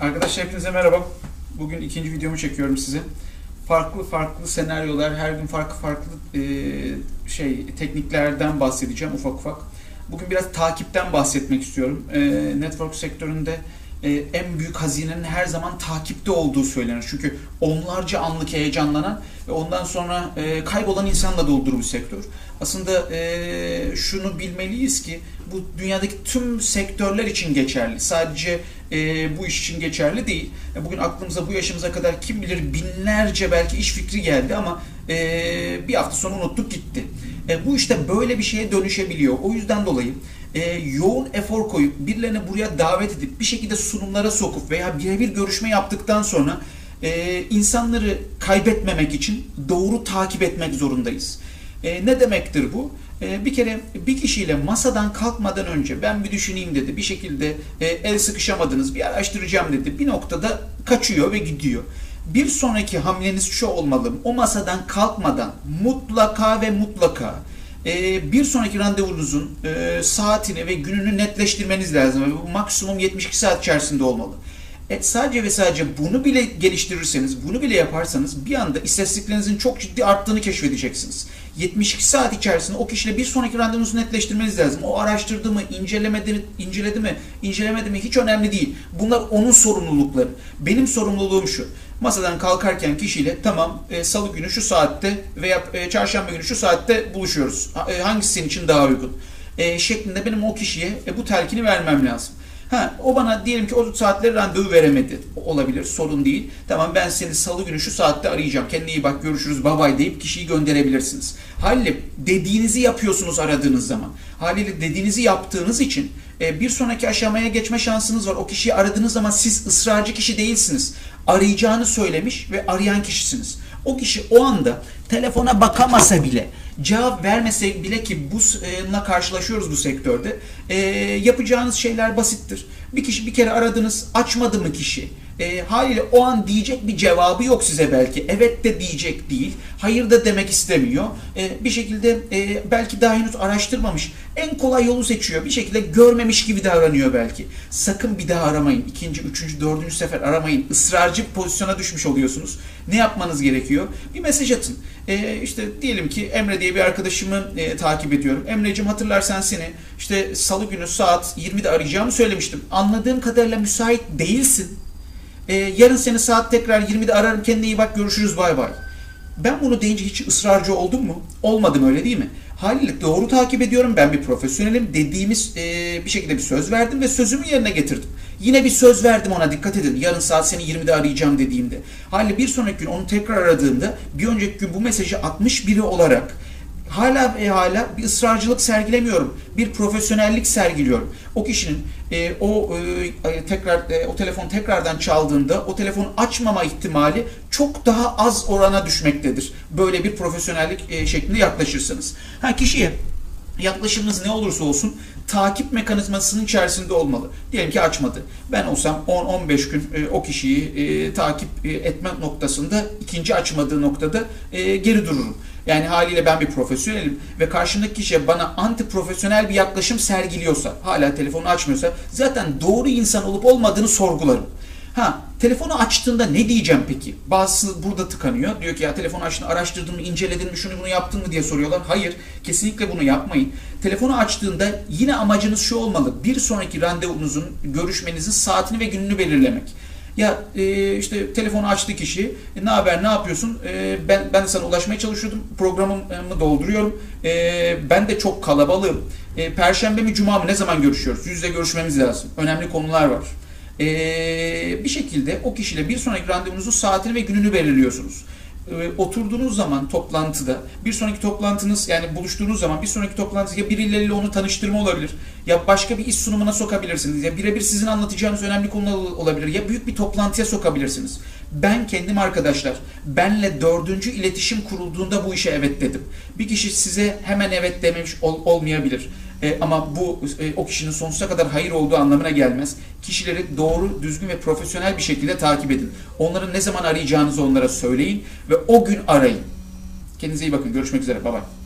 Arkadaşlar hepinize merhaba. Bugün ikinci videomu çekiyorum size. Farklı farklı senaryolar, her gün farklı farklı e, şey tekniklerden bahsedeceğim ufak ufak. Bugün biraz takipten bahsetmek istiyorum. E, network sektöründe e, en büyük hazinenin her zaman takipte olduğu söylenir. Çünkü onlarca anlık heyecanlanan ve ondan sonra e, kaybolan insanla doldur bu sektör. Aslında e, şunu bilmeliyiz ki bu dünyadaki tüm sektörler için geçerli. Sadece e, bu iş için geçerli değil. Bugün aklımıza bu yaşımıza kadar kim bilir binlerce belki iş fikri geldi ama e, bir hafta sonra unuttuk gitti. E, bu işte böyle bir şeye dönüşebiliyor. O yüzden dolayı e, yoğun efor koyup birilerini buraya davet edip bir şekilde sunumlara sokup veya birebir görüşme yaptıktan sonra e, insanları kaybetmemek için doğru takip etmek zorundayız. E, ne demektir bu? E, bir kere bir kişiyle masadan kalkmadan önce ben bir düşüneyim dedi. Bir şekilde e, el sıkışamadınız, bir araştıracağım dedi. Bir noktada kaçıyor ve gidiyor. Bir sonraki hamleniz şu olmalı. O masadan kalkmadan mutlaka ve mutlaka e, bir sonraki randevunuzun e, saatini ve gününü netleştirmeniz lazım. Bu maksimum 72 saat içerisinde olmalı. E, sadece ve sadece bunu bile geliştirirseniz, bunu bile yaparsanız bir anda istatistiklerinizin çok ciddi arttığını keşfedeceksiniz. 72 saat içerisinde o kişiyle bir sonraki randevunuzu netleştirmeniz lazım. O araştırdı mı, incelemedi mi, inceledi mi, incelemedi mi hiç önemli değil. Bunlar onun sorumlulukları. Benim sorumluluğum şu. Masadan kalkarken kişiyle tamam e, salı günü şu saatte veya e, çarşamba günü şu saatte buluşuyoruz. E, hangisi senin için daha uygun? E, şeklinde benim o kişiye e, bu telkini vermem lazım. Ha, o bana diyelim ki o saatleri randevu veremedi. Olabilir, sorun değil. Tamam ben seni salı günü şu saatte arayacağım. Kendine iyi bak, görüşürüz, bye deyip kişiyi gönderebilirsiniz. Haliyle dediğinizi yapıyorsunuz aradığınız zaman. Haliyle dediğinizi yaptığınız için e, bir sonraki aşamaya geçme şansınız var. O kişiyi aradığınız zaman siz ısrarcı kişi değilsiniz. Arayacağını söylemiş ve arayan kişisiniz. O kişi o anda telefona bakamasa bile, cevap vermese bile ki bununla karşılaşıyoruz bu sektörde. e, yapacağınız şeyler basittir. Bir kişi bir kere aradınız, açmadı mı kişi? E, haliyle o an diyecek bir cevabı yok size belki. Evet de diyecek değil, hayır da demek istemiyor. E, bir şekilde e, belki daha henüz araştırmamış. En kolay yolu seçiyor. Bir şekilde görmemiş gibi davranıyor belki. Sakın bir daha aramayın. İkinci, üçüncü, dördüncü sefer aramayın. Israrcı pozisyona düşmüş oluyorsunuz. Ne yapmanız gerekiyor? Bir mesaj atın. E, işte diyelim ki Emre diye bir arkadaşımı e, takip ediyorum. Emre'cim hatırlarsan seni işte salı günü saat 20'de arayacağımı söylemiştim. Anladığım kadarıyla müsait değilsin. Ee, yarın seni saat tekrar 20'de ararım kendine iyi bak görüşürüz bay bay. Ben bunu deyince hiç ısrarcı oldum mu? Olmadım öyle değil mi? Haliyle doğru takip ediyorum ben bir profesyonelim dediğimiz e, bir şekilde bir söz verdim ve sözümü yerine getirdim. Yine bir söz verdim ona dikkat edin yarın saat seni 20'de arayacağım dediğimde. Haliyle bir sonraki gün onu tekrar aradığımda bir önceki gün bu mesajı atmış biri olarak hala ve hala bir ısrarcılık sergilemiyorum. Bir profesyonellik sergiliyorum. O kişinin e, o e, tekrar e, o telefon tekrardan çaldığında o telefonu açmama ihtimali çok daha az orana düşmektedir. Böyle bir profesyonellik e, şeklinde yaklaşırsanız. Ha kişiye yaklaşımınız ne olursa olsun takip mekanizmasının içerisinde olmalı. Diyelim ki açmadı. Ben olsam 10-15 gün e, o kişiyi e, takip e, etme noktasında ikinci açmadığı noktada e, geri dururum. Yani haliyle ben bir profesyonelim ve karşımdaki kişi bana anti profesyonel bir yaklaşım sergiliyorsa, hala telefonu açmıyorsa zaten doğru insan olup olmadığını sorgularım. Ha, telefonu açtığında ne diyeceğim peki? Bazısı burada tıkanıyor. Diyor ki ya telefonu açtın, araştırdın mı, inceledin mi, şunu bunu yaptın mı diye soruyorlar. Hayır, kesinlikle bunu yapmayın. Telefonu açtığında yine amacınız şu olmalı. Bir sonraki randevunuzun, görüşmenizin saatini ve gününü belirlemek. Ya e, işte telefonu açtı kişi. E, ne haber, ne yapıyorsun? E, ben ben de sana ulaşmaya çalışıyordum. Programımı dolduruyorum. E, ben de çok kalabalığım. E, Perşembe mi, cuma mı ne zaman görüşüyoruz? Yüz yüze görüşmemiz lazım. Önemli konular var. E, bir şekilde o kişiyle bir sonraki randevunuzun saatini ve gününü belirliyorsunuz e, oturduğunuz zaman toplantıda bir sonraki toplantınız yani buluştuğunuz zaman bir sonraki toplantı ya birileriyle onu tanıştırma olabilir ya başka bir iş sunumuna sokabilirsiniz ya birebir sizin anlatacağınız önemli konular olabilir ya büyük bir toplantıya sokabilirsiniz. Ben kendim arkadaşlar benle dördüncü iletişim kurulduğunda bu işe evet dedim. Bir kişi size hemen evet dememiş ol, olmayabilir. E, ama bu e, o kişinin sonsuza kadar hayır olduğu anlamına gelmez. Kişileri doğru, düzgün ve profesyonel bir şekilde takip edin. Onların ne zaman arayacağınızı onlara söyleyin ve o gün arayın. Kendinize iyi bakın. Görüşmek üzere. Bye bye.